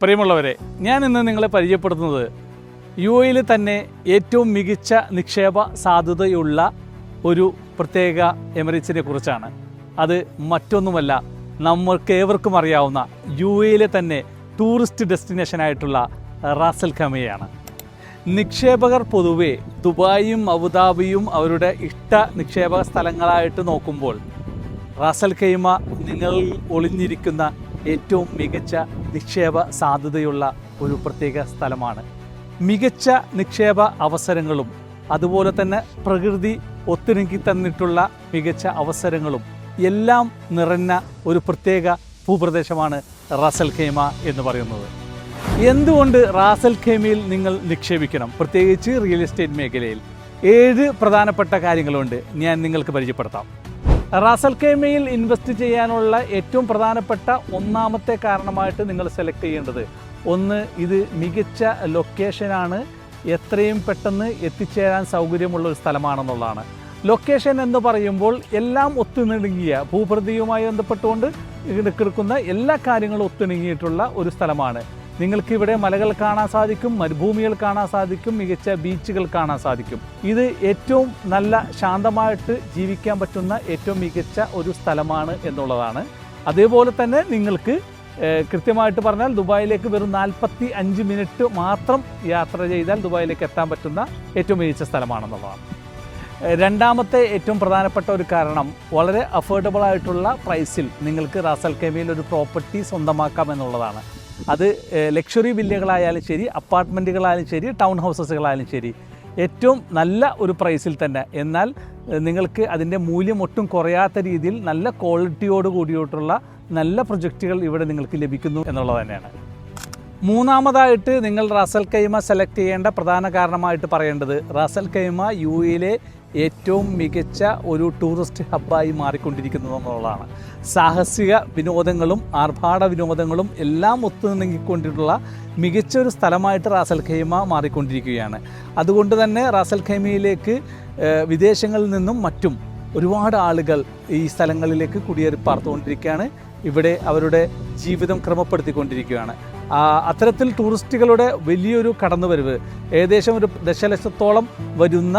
പ്രിയമുള്ളവരെ ഞാൻ ഇന്ന് നിങ്ങളെ പരിചയപ്പെടുത്തുന്നത് യു എയിൽ തന്നെ ഏറ്റവും മികച്ച നിക്ഷേപ സാധ്യതയുള്ള ഒരു പ്രത്യേക എമിറേറ്റ്സിനെ കുറിച്ചാണ്. അത് മറ്റൊന്നുമല്ല നമ്മൾക്ക് ഏവർക്കും അറിയാവുന്ന യു എയിലെ തന്നെ ടൂറിസ്റ്റ് ഡെസ്റ്റിനേഷനായിട്ടുള്ള റാസൽ ഖമയാണ്. നിക്ഷേപകർ പൊതുവെ ദുബായും അബുദാബിയും അവരുടെ ഇഷ്ട നിക്ഷേപക സ്ഥലങ്ങളായിട്ട് നോക്കുമ്പോൾ റാസൽ ഖൈമ നിങ്ങൾ ഒളിഞ്ഞിരിക്കുന്ന ഏറ്റവും മികച്ച നിക്ഷേപ സാധ്യതയുള്ള ഒരു പ്രത്യേക സ്ഥലമാണ്. മികച്ച നിക്ഷേപ അവസരങ്ങളും അതുപോലെ തന്നെ പ്രകൃതി ഒത്തിണക്കി തന്നിട്ടുള്ള മികച്ച അവസരങ്ങളും എല്ലാം നിറഞ്ഞ ഒരു പ്രത്യേക ഭൂപ്രദേശമാണ് റാസൽ ഖേമ എന്ന് പറയുന്നത്. എന്തുകൊണ്ട് റാസൽ ഖേമയിൽ നിങ്ങൾ നിക്ഷേപിക്കണം? പ്രത്യേകിച്ച് റിയൽ എസ്റ്റേറ്റ് മേഖലയിൽ. ഏഴ് പ്രധാനപ്പെട്ട കാര്യങ്ങളുണ്ട് ഞാൻ നിങ്ങൾക്ക് പരിചയപ്പെടുത്താം. റാസൽ കേമയിൽ ഇൻവെസ്റ്റ് ചെയ്യാനുള്ള ഏറ്റവും പ്രധാനപ്പെട്ട ഒന്നാമത്തെ കാരണമായിട്ട് നിങ്ങൾ സെലക്ട് ചെയ്യേണ്ടത്. ഒന്ന് ഇത് മികച്ച ലൊക്കേഷനാണ് എത്രയും പെട്ടെന്ന് എത്തിച്ചേരാൻ സൗകര്യമുള്ള ഒരു സ്ഥലമാണെന്നുള്ളതാണ്. ലൊക്കേഷൻ എന്ന് പറയുമ്പോൾ എല്ലാം ഒത്തുണിങ്ങിയ ഭൂപ്രകൃതിയുമായി ബന്ധപ്പെട്ടുകൊണ്ട് കിടക്കുന്ന എല്ലാ കാര്യങ്ങളും ഒത്തുണങ്ങിയിട്ടുള്ള ഒരു സ്ഥലമാണ്. നിങ്ങൾക്ക് ഇവിടെ മലകൾ കാണാൻ സാധിക്കും മരുഭൂമികൾ കാണാൻ സാധിക്കും മികച്ച ബീച്ചുകൾ കാണാൻ സാധിക്കും. ഇത് ഏറ്റവും നല്ല ശാന്തമായിട്ട് ജീവിക്കാൻ പറ്റുന്ന ഏറ്റവും മികച്ച ഒരു സ്ഥലമാണ് എന്നുള്ളതാണ്. അതേപോലെ തന്നെ നിങ്ങൾക്ക് കൃത്യമായിട്ട് പറഞ്ഞാൽ ദുബായിലേക്ക് വെറും നാൽപ്പത്തി അഞ്ച് മിനിറ്റ് മാത്രം യാത്ര ചെയ്താൽ ദുബായിലേക്ക് എത്താൻ പറ്റുന്ന ഏറ്റവും മികച്ച സ്ഥലമാണെന്നുള്ളതാണ്. രണ്ടാമത്തെ ഏറ്റവും പ്രധാനപ്പെട്ട ഒരു കാരണം വളരെ അഫോർഡബിൾ ആയിട്ടുള്ള പ്രൈസിൽ നിങ്ങൾക്ക് റാസൽ കെമിയിൽ ഒരു പ്രോപ്പർട്ടി സ്വന്തമാക്കാം എന്നുള്ളതാണ്. അത് ലക്ഷറി വില്ലകളായാലും ശരി അപ്പാർട്ട്മെന്റുകളായാലും ശരി ടൗൺ ഹൗസസുകളായാലും ശരി. ഏറ്റവും നല്ല ഒരു പ്രൈസിൽ തന്നെ. എന്നാൽ നിങ്ങൾക്ക് അതിന്റെ മൂല്യം ഒട്ടും കുറയാത്ത രീതിയിൽ നല്ല ക്വാളിറ്റിയോട് കൂടിയിട്ടുള്ള നല്ല പ്രൊജക്റ്റുകൾ ഇവിടെ നിങ്ങൾക്ക് ലഭിക്കുന്നു എന്നുള്ളത് തന്നെയാണ്. മൂന്നാമതായിട്ട് നിങ്ങൾ റസൽ കൈമ സെലക്ട് ചെയ്യേണ്ട പ്രധാന കാരണമായിട്ട് പറയേണ്ടത് റസൽ കൈമ യു എയിലെ ഏറ്റവും മികച്ച ഒരു ടൂറിസ്റ്റ് ഹബ്ബായി മാറിക്കൊണ്ടിരിക്കുന്നത് എന്നുള്ളതാണ്. സാഹസിക വിനോദങ്ങളും ആർഭാട വിനോദങ്ങളും എല്ലാം ഒത്തുനിണങ്ങിക്കൊണ്ടിട്ടുള്ള മികച്ച ഒരു സ്ഥലമായിട്ട് റാസൽ ഖൈമ മാറിക്കൊണ്ടിരിക്കുകയാണ്. അതുകൊണ്ട് തന്നെ റാസൽ ഖൈമയിലേക്ക് വിദേശങ്ങളിൽ നിന്നും മറ്റും ഒരുപാട് ആളുകൾ ഈ സ്ഥലങ്ങളിലേക്ക് കുടിയേറി പാർത്തുകൊണ്ടിരിക്കുകയാണ്. ഇവിടെ അവരുടെ ജീവിതം ക്രമപ്പെടുത്തിക്കൊണ്ടിരിക്കുകയാണ്. അത്തരത്തിൽ ടൂറിസ്റ്റുകളുടെ വലിയൊരു കടന്നുവരവ്. ഏകദേശം ഒരു ദശലക്ഷത്തോളം വരുന്ന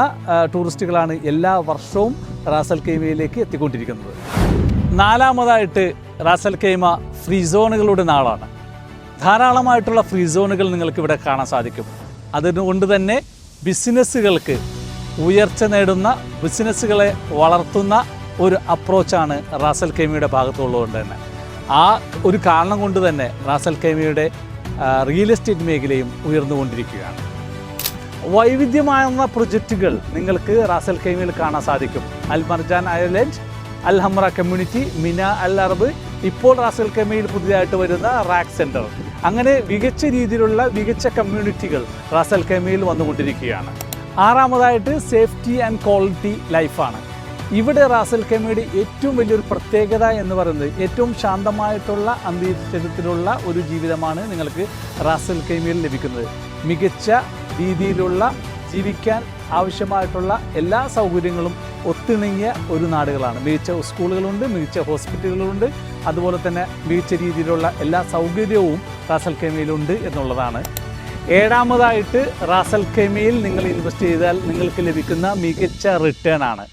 ടൂറിസ്റ്റുകളാണ് എല്ലാ വർഷവും റാസൽ കൈമയിലേക്ക് എത്തിക്കൊണ്ടിരിക്കുന്നത്. നാലാമതായിട്ട് റാസൽ കൈമ ഫ്രീ സോണുകളുടെ നാളാണ്. ധാരാളമായിട്ടുള്ള ഫ്രീ സോണുകൾ നിങ്ങൾക്ക് ഇവിടെ കാണാൻ സാധിക്കും. അതുകൊണ്ട് തന്നെ ബിസിനസ്സുകൾക്ക് ഉയർച്ച നേടുന്ന ബിസിനസ്സുകളെ വളർത്തുന്ന ഒരു അപ്രോച്ചാണ് റാസൽ കൈമയുടെ ഭാഗത്തുള്ളതുകൊണ്ട് തന്നെ. ആ ഒരു കാരണം കൊണ്ട് തന്നെ റാസൽ കൈമയുടെ റിയൽ എസ്റ്റേറ്റ് മേഖലയും ഉയർന്നുകൊണ്ടിരിക്കുകയാണ്. വൈവിധ്യമാർന്ന പ്രൊജക്റ്റുകൾ നിങ്ങൾക്ക് റാസൽ കൈമയിൽ കാണാൻ സാധിക്കും. Al Marjan Island Al Hamra community Mina Al Arab ഇപ്പോൾ റാസൽ കൈമയിൽ പുതിയതായിട്ട് വരുന്ന റാക്ക് സെന്റർ അങ്ങനെ മികച്ച രീതിയിലുള്ള മികച്ച കമ്മ്യൂണിറ്റികൾ റാസൽ കൈമയിൽ വന്നുകൊണ്ടിരിക്കുകയാണ്. ആറാമതായിട്ട് സേഫ്റ്റി ആൻഡ് ക്വാളിറ്റി ലൈഫാണ്. ഇവിടെ റാസൽ കെമിയുടെ ഏറ്റവും വലിയൊരു പ്രത്യേകത എന്ന് പറയുന്നത് ഏറ്റവും ശാന്തമായിട്ടുള്ള അന്തരീക്ഷത്തിലുള്ള ഒരു ജീവിതമാണ് നിങ്ങൾക്ക് റാസൽ കെമിയിൽ ലഭിക്കുന്നത്. മികച്ച രീതിയിലുള്ള ജീവിക്കാൻ ആവശ്യമായിട്ടുള്ള എല്ലാ സൗകര്യങ്ങളും ഒത്തിണങ്ങിയ ഒരു നാടുകളാണ്. മികച്ച സ്കൂളുകളുണ്ട് മികച്ച ഹോസ്പിറ്റലുകളുണ്ട് അതുപോലെ തന്നെ മികച്ച രീതിയിലുള്ള എല്ലാ സൗകര്യവും റാസൽ കെമിയിലുണ്ട് എന്നുള്ളതാണ്. ഏഴാമതായിട്ട് റാസൽ കെമിയിൽ നിങ്ങൾ ഇൻവെസ്റ്റ് ചെയ്താൽ നിങ്ങൾക്ക് ലഭിക്കുന്ന മികച്ച റിട്ടേൺ ആണ്.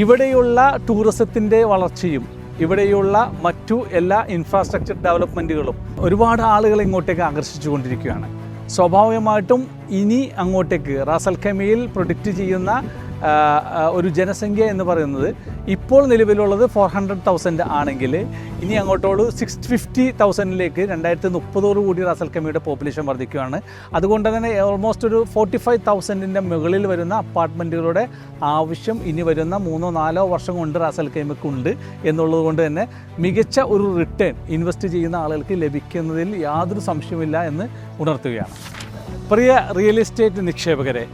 ഇവിടെയുള്ള ടൂറിസത്തിന്റെ വളർച്ചയും ഇവിടെയുള്ള മറ്റു എല്ലാ ഇൻഫ്രാസ്ട്രക്ചർ ഡെവലപ്മെന്റുകളും ഒരുപാട് ആളുകൾ ഇങ്ങോട്ടേക്ക് ആകർഷിച്ചു കൊണ്ടിരിക്കുകയാണ്. സ്വാഭാവികമായിട്ടും ഇനി അങ്ങോട്ടേക്ക് റാസൽ ഖമയിൽ പ്രൊഡിക്റ്റ് ചെയ്യുന്ന ഒരു ജനസംഖ്യ എന്ന് പറയുന്നത് ഇപ്പോൾ നിലവിലുള്ളത് ഫോർ ഹൺഡ്രഡ് തൗസൻഡ് ആണെങ്കിൽ ഇനി അങ്ങോട്ടോട് സിക്സ് ഫിഫ്റ്റി തൗസൻഡിലേക്ക് രണ്ടായിരത്തി മുപ്പതോട് കൂടി റാസൽ കമ്മിയുടെ പോപ്പുലേഷൻ വർദ്ധിക്കുകയാണ്. അതുകൊണ്ട് തന്നെ ഓൾമോസ്റ്റ് ഒരു ഫോർട്ടി ഫൈവ് തൗസൻഡിന്റെ മുകളിൽ വരുന്ന അപ്പാർട്ട്മെന്റുകളുടെ ആവശ്യം ഇനി വരുന്ന മൂന്നോ നാലോ വർഷം കൊണ്ട് റാസൽ കമ്മിക്കുണ്ട് എന്നുള്ളത് കൊണ്ട് തന്നെ മികച്ച ഒരു റിട്ടേൺ ഇൻവെസ്റ്റ് ചെയ്യുന്ന ആളുകൾക്ക് ലഭിക്കുന്നതിൽ യാതൊരു സംശയമില്ല എന്ന് ഉണർത്തുകയാണ്. പ്രിയ റിയൽ എസ്റ്റേറ്റ് നിക്ഷേപകരെ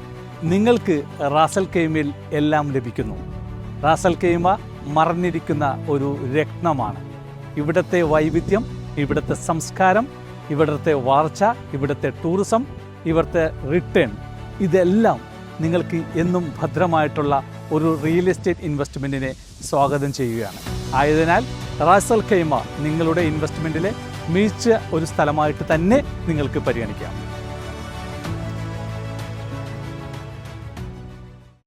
നിങ്ങൾക്ക് റാസൽ കെയ്മിൽ എല്ലാം ലഭിക്കുന്നു. റാസൽ കെയ്മ മറഞ്ഞിരിക്കുന്ന ഒരു രത്നമാണ്. ഇവിടുത്തെ വൈവിധ്യം ഇവിടുത്തെ സംസ്കാരം ഇവിടുത്തെ വാർച്ച ഇവിടുത്തെ ടൂറിസം ഇവിടുത്തെ റിട്ടേൺ ഇതെല്ലാം നിങ്ങൾക്ക് എന്നും ഭദ്രമായിട്ടുള്ള ഒരു റിയൽ എസ്റ്റേറ്റ് ഇൻവെസ്റ്റ്മെന്റിനെ സ്വാഗതം ചെയ്യുകയാണ്. ആയതിനാൽ റാസൽ ഖൈമ നിങ്ങളുടെ ഇൻവെസ്റ്റ്മെന്റിലെ മികച്ച ഒരു സ്ഥലമായിട്ട് തന്നെ നിങ്ങൾക്ക് പരിഗണിക്കാം.